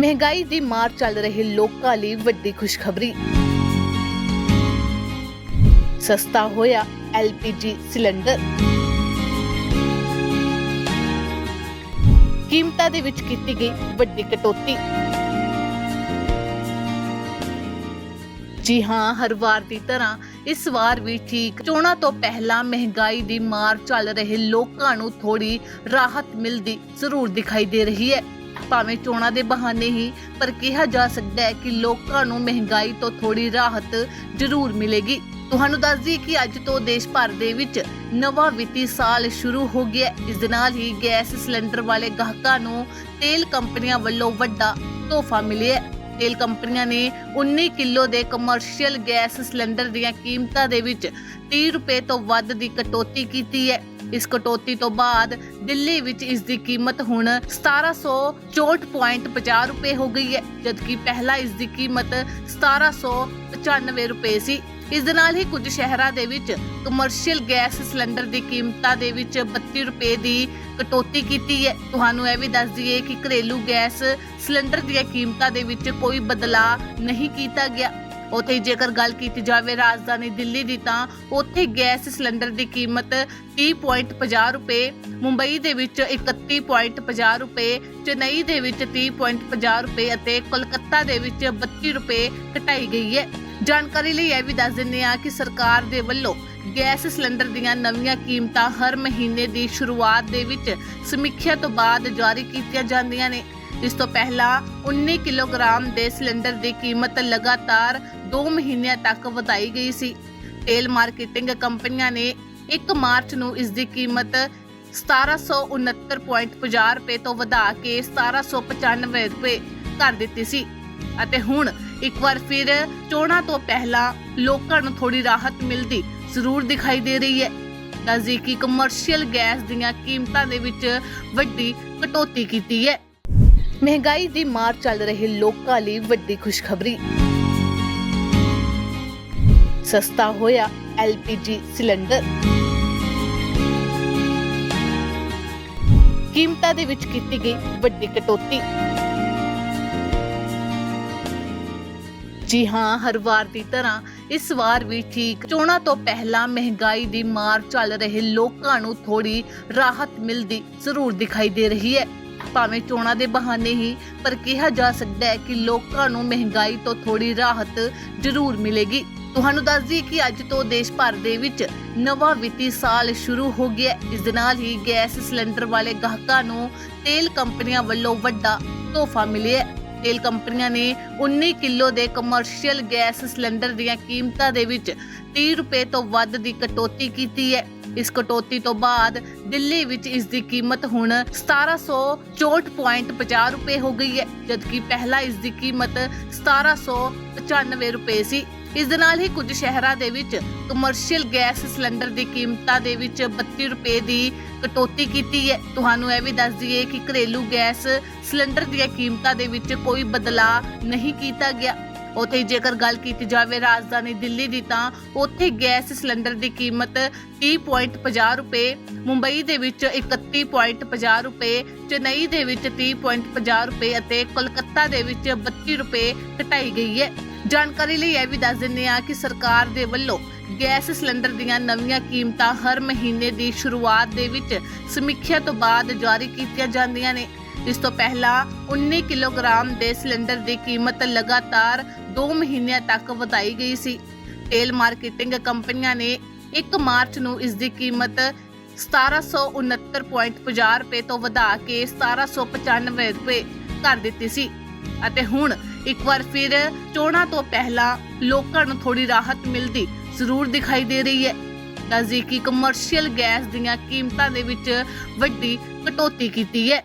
ਮਹਿੰਗਾਈ ਦੀ ਮਾਰ ਚੱਲ ਰਹੇ ਲੋਕਾਂ ਲਈ ਵੱਡੀ ਖੁਸ਼ਖਬਰੀ। ਸਸਤਾ ਹੋਇਆ ਐਲਪੀਜੀ ਸਿਲੰਡਰ। ਕੀਮਤਾਂ ਦੇ ਵਿੱਚ ਕੀਤੀ ਗਈ ਵੱਡੀ ਕਟੌਤੀ। ਜੀ ਹਾਂ, ਹਰ ਵਾਰ ਦੀ ਤਰ੍ਹਾਂ ਇਸ ਵਾਰ ਵੀ ਠੀਕ। ਚੋਣਾਂ ਤੋਂ ਪਹਿਲਾਂ ਮਹਿੰਗਾਈ ਦੀ ਮਾਰ ਚੱਲ ਰਹੇ ਲੋਕਾਂ ਨੂੰ ਥੋੜੀ ਰਾਹਤ ਮਿਲਦੀ ਜ਼ਰੂਰ ਦਿਖਾਈ ਦੇ ਰਹੀ ਹੈ। ਭਾਵੇਂ ਚੋਣਾਂ ਦੇ ਬਹਾਨੇ ਹੀ, ਪਰ ਕਿਹਾ ਜਾ ਸਕਦਾ ਹੈ ਕਿ ਲੋਕਾਂ ਨੂੰ ਮਹਿੰਗਾਈ ਤੋਂ ਥੋੜੀ ਰਾਹਤ ਜ਼ਰੂਰ ਮਿਲੇਗੀ। ਤੁਹਾਨੂੰ ਦੱਸ ਦਈਏ ਕਿ ਅੱਜ ਤੋਂ ਦੇਸ਼ ਭਰ ਦੇ ਵਿੱਚ ਨਵਾਂ ਵਿੱਤੀ ਸਾਲ ਸ਼ੁਰੂ ਹੋ ਗਿਆ ਇਸ ਦੇ ਨਾਲ ਹੀ ਗੈਸ ਸਿਲੰਡਰ ਵਾਲੇ ਗਾਹਕਾਂ ਨੂੰ ਤੇਲ ਕੰਪਨੀਆਂ ਵੱਲੋਂ ਵੱਡਾ ਤੋਹਫਾ ਮਿਲਿਆ ਤੇਲ ਕੰਪਨੀਆਂ ਨੇ 19 ਕਿਲੋ ਦੇ ਕਮਰਸ਼ੀਅਲ ਗੈਸ ਸਿਲੰਡਰ ਦੀਆਂ ਕੀਮਤਾਂ ਦੇ ਵਿੱਚ 30 ਰੁਪਏ ਤੋਂ ਵੱਧ ਦੀ ਕਟੌਤੀ ਕੀਤੀ ਹੈ। ਇਸ ਕਟੌਤੀ ਤੋਂ ਬਾਅਦ ਦਿੱਲੀ ਵਿੱਚ ਇਸ ਦੀ ਕੀਮਤ ਹੁਣ 1764.50 ਰੁਪਏ ਹੋ ਗਈ ਹੈ, ਜਦਕਿ ਪਹਿਲਾਂ ਇਸ ਦੀ ਕੀਮਤ 1795 ਰੁਪਏ ਸੀ। ਇਸ ਦੇ ਨਾਲ ਹੀ ਕੁਝ ਸ਼ਹਿਰਾਂ ਦੇ ਵਿੱਚ ਕਮਰਸ਼ੀਅਲ ਗੈਸ ਸਿਲੰਡਰ ਦੀ ਕੀਮਤਾਂ ਦੇ ਵਿੱਚ 32 ਰੁਪਏ ਦੀ ਕਟੌਤੀ ਕੀਤੀ ਹੈ। ਤੁਹਾਨੂੰ ਇਹ ਵੀ ਦੱਸ ਦਈਏ ਕਿ ਘਰੇਲੂ ਗੈਸ ਸਿਲੰਡਰ ਦੀਆਂ ਕੀਮਤਾਂ ਦੇ ਵਿੱਚ ਕੋਈ ਬਦਲਾਅ ਨਹੀਂ ਕੀਤਾ ਗਿਆ। ਉੱਥੇ ਜੇਕਰ ਗੱਲ ਕੀਤੀ ਜਾਵੇ ਰਾਜਧਾਨੀ ਦਿੱਲੀ ਦੀ ਤਾਂ ਉੱਥੇ ਗੈਸ ਸਿਲੰਡਰ ਦੀ ਕੀਮਤ 30.50 ਰੁਪਏ, ਮੁੰਬਈ ਦੇ ਵਿੱਚ 31.50 ਰੁਪਏ, ਚੇਨਈ ਦੇ ਵਿੱਚ 30.50 ਰੁਪਏ ਅਤੇ ਕੋਲਕਾਤਾ ਦੇ ਵਿੱਚ 32 ਰੁਪਏ ਘਟਾਈ ਗਈ ਹੈ। ਜਾਣਕਾਰੀ ਲਈ ਇਹ ਵੀ ਦੱਸ ਦਿੰਦੇ ਆ ਕਿ ਸਰਕਾਰ ਦੇ ਵੱਲੋਂ ਗੈਸ ਸਿਲੰਡਰ ਦੀਆਂ ਨਵੀਆਂ ਕੀਮਤਾਂ ਹਰ ਮਹੀਨੇ ਦੀ ਸ਼ੁਰੂਆਤ ਦੇ ਵਿੱਚ ਸਮੀਖਿਆ ਤੋਂ ਬਾਅਦ ਜਾਰੀ ਕੀਤੀਆਂ ਜਾਂਦੀਆਂ ਨੇ। ਇਸ ਤੋਂ ਪਹਿਲਾਂ 19 ਕਿਲੋਗ੍ਰਾਮ ਦੇ ਸਿਲੰਡਰ ਦੀ ਕੀਮਤ ਲਗਾਤਾਰ 2 ਮਹੀਨਿਆਂ ਤੱਕ ਵਧਾਈ ਗਈ ਸੀ। ਤੇਲ ਮਾਰਕੀਟਿੰਗ ਕੰਪਨੀਆਂ ਨੇ 1 ਮਾਰਚ ਨੂੰ ਇਸ ਦੀ ਕੀਮਤ 1769.50 ਰੁਪਏ ਤੋਂ ਵਧਾ ਕੇ 1795 ਰੁਪਏ ਕਰ ਦਿੱਤੀ ਸੀ ਅਤੇ ਹੁਣ ਇੱਕ ਵਾਰ ਫਿਰ ਚੋਣਾਂ ਤੋਂ ਪਹਿਲਾਂ ਲੋਕਾਂ ਨੂੰ ਥੋੜੀ ਰਾਹਤ ਮਿਲਦੀ ਜ਼ਰੂਰ ਦਿਖਾਈ ਦੇ ਰਹੀ ਹੈ। ਦੱਸਦੀ ਕਿ ਕਮਰਸ਼ੀਅਲ ਗੈਸ ਦੀਆਂ ਕੀਮਤਾਂ ਦੇ ਵਿੱਚ ਵੱਡੀ ਕਟੌਤੀ ਕੀਤੀ ਹੈ। ਮਹਿੰਗਾਈ ਦੀ ਮਾਰ ਚੱਲ ਰਹੇ ਲੋਕਾਂ ਲਈ ਵੱਡੀ ਖੁਸ਼ਖਬਰੀ। ਸਸਤਾ ਹੋਇਆ ਐਲਪੀਜੀ ਸਿਲੰਡਰ। ਕੀਮਤਾਂ ਦੇ ਵਿੱਚ ਕੀਤੀ ਗਈ ਵੱਡੀ ਕਟੌਤੀ। ਜੀ ਹਾਂ, ਹਰ ਵਾਰ ਦੀ ਤਰ੍ਹਾਂ ਇਸ ਵਾਰ ਵੀ ਠੀਕ। ਚੋਣਾਂ ਤੋਂ ਪਹਿਲਾਂ ਮਹਿੰਗਾਈ ਦੀ ਮਾਰ ਚੱਲ ਰਹੇ ਲੋਕਾਂ ਨੂੰ ਥੋੜੀ ਰਾਹਤ ਮਿਲਦੀ ਜ਼ਰੂਰ ਦਿਖਾਈ ਦੇ ਰਹੀ ਹੈ। ਭਾਵੇਂ ਚੋਣਾਂ ਦੇ ਬਹਾਨੇ ਹੀ, ਪਰ ਕਿਹਾ ਜਾ ਸਕਦਾ ਹੈ ਕਿ ਲੋਕਾਂ ਨੂੰ ਮਹਿੰਗਾਈ ਤੋਂ ਥੋੜੀ ਰਾਹਤ ਜ਼ਰੂਰ ਮਿਲੇਗੀ। ਤੁਹਾਨੂੰ ਦੱਸ ਦਈਏ ਕਿ ਅੱਜ ਤੋਂ ਦੇਸ਼ ਭਰ ਦੇ ਵਿੱਚ ਨਵਾਂ ਵਿੱਤੀ ਸਾਲ ਸ਼ੁਰੂ ਹੋ ਗਿਆ ਇਸ ਦੇ ਨਾਲ ਹੀ ਗੈਸ ਸਿਲੰਡਰ ਵਾਲੇ ਗਾਹਕਾਂ ਨੂੰ ਤੇਲ ਕੰਪਨੀਆਂ ਵੱਲੋਂ ਵੱਡਾ ਤੋਹਫਾ ਮਿਲਿਆ ਤੇਲ ਕੰਪਨੀਆਂ ਨੇ 19 ਕਿਲੋ ਦੇ ਕਮਰਸ਼ੀਅਲ ਗੈਸ ਸਿਲੰਡਰ ਦੀਆਂ ਕੀਮਤਾਂ ਦੇ ਵਿੱਚ 30 ਰੁਪਏ ਤੋਂ ਵੱਧ ਦੀ ਕਟੌਤੀ ਕੀਤੀ ਹੈ। ਇਸ ਕਟੌਤੀ ਤੋਂ ਬਾਅਦ ਦਿੱਲੀ ਵਿੱਚ ਇਸ ਦੀ ਕੀਮਤ ਹੁਣ 1764.50 ਰੁਪਏ ਹੋ ਗਈ ਹੈ, ਜਦਕਿ ਪਹਿਲਾਂ ਇਸ ਦੀ ਕੀਮਤ 1795 ਰੁਪਏ ਸੀ। ਇਸ ਦੇ ਨਾਲ ਹੀ ਕੁਝ ਸ਼ਹਿਰਾਂ ਦੇ ਵਿੱਚ ਕਮਰਸ਼ੀਅਲ ਗੈਸ ਸਿਲੰਡਰ ਦੀ ਕੀਮਤਾਂ ਦੇ ਵਿੱਚ 32 ਰੁਪਏ ਦੀ ਕਟੌਤੀ ਕੀਤੀ ਹੈ। ਤੁਹਾਨੂੰ ਇਹ ਵੀ ਦੱਸ ਦਈਏ ਕਿ ਘਰੇਲੂ ਗੈਸ ਸਿਲੰਡਰ ਦੀਆਂ ਕੀਮਤਾਂ ਦੇ ਵਿੱਚ ਕੋਈ ਬਦਲਾਅ ਨਹੀਂ ਕੀਤਾ ਗਿਆ। ਉੱਥੇ ਜੇਕਰ ਗੱਲ ਕੀਤੀ ਜਾਵੇ ਰਾਜਧਾਨੀ ਦਿੱਲੀ ਦੀ ਤਾਂ ਉਥੇ ਗੈਸ ਸਿਲੰਡਰ ਦੀ ਕੀਮਤ 30.50 ਰੁਪਏ, ਮੁੰਬਈ ਦੇ ਵਿੱਚ 31.50 ਰੁਪਏ, ਚੇਨਈ ਦੇ ਵਿੱਚ 30.50 ਰੁਪਏ ਅਤੇ ਕੋਲਕਾਤਾ ਦੇ ਵਿੱਚ 32 ਰੁਪਏ ਘਟਾਈ ਗਈ ਹੈ। ਜਾਣਕਾਰੀ ਲਈ ਇਹ ਵੀ ਦੱਸ ਦਿੰਦੇ ਆ ਕਿ ਸਰਕਾਰ ਦੇ ਵੱਲੋਂ ਗੈਸ ਸਿਲੰਡਰ ਦੀਆਂ ਨਵੀਆਂ ਕੀਮਤਾਂ ਹਰ ਮਹੀਨੇ ਦੀ ਸ਼ੁਰੂਆਤ ਦੇ ਵਿੱਚ ਸਮੀਖਿਆ ਤੋਂ ਬਾਅਦ ਜਾਰੀ ਕੀਤੀਆਂ ਜਾਂਦੀਆਂ ਨੇ। ਇਸ ਤੋਂ ਪਹਿਲਾਂ 19 ਕਿਲੋਗ੍ਰਾਮ ਦੇ ਸਿਲੰਡਰ ਦੀ ਕੀਮਤ ਲਗਾਤਾਰ 2 ਮਹੀਨਿਆਂ ਤੱਕ ਵਧਾਈ ਗਈ ਸੀ। ਤੇਲ ਮਾਰਕੀਟਿੰਗ ਕੰਪਨੀਆਂ ਨੇ 1 ਮਾਰਚ ਨੂੰ ਇਸ ਦੀ ਕੀਮਤ 1769.50 ਰੁਪਏ ਤੋਂ ਵਧਾ ਕੇ 1795 ਰੁਪਏ ਕਰ ਦਿੱਤੀ ਸੀ। ਅਤੇ ਹੁਣ ਇੱਕ ਵਾਰ ਫਿਰ ਚੋਣਾਂ ਤੋਂ ਪਹਿਲਾਂ ਲੋਕਾਂ ਨੂੰ ਥੋੜੀ ਰਾਹਤ ਮਿਲਦੀ ਜ਼ਰੂਰ ਦਿਖਾਈ ਦੇ ਰਹੀ ਹੈ। ਦੱਸਦੀ ਕਿ ਕਮਰਸ਼ੀਅਲ ਗੈਸ ਦੀਆਂ ਕੀਮਤਾਂ ਦੇ ਵਿੱਚ ਵੱਡੀ ਕਟੌਤੀ ਕੀਤੀ ਹੈ।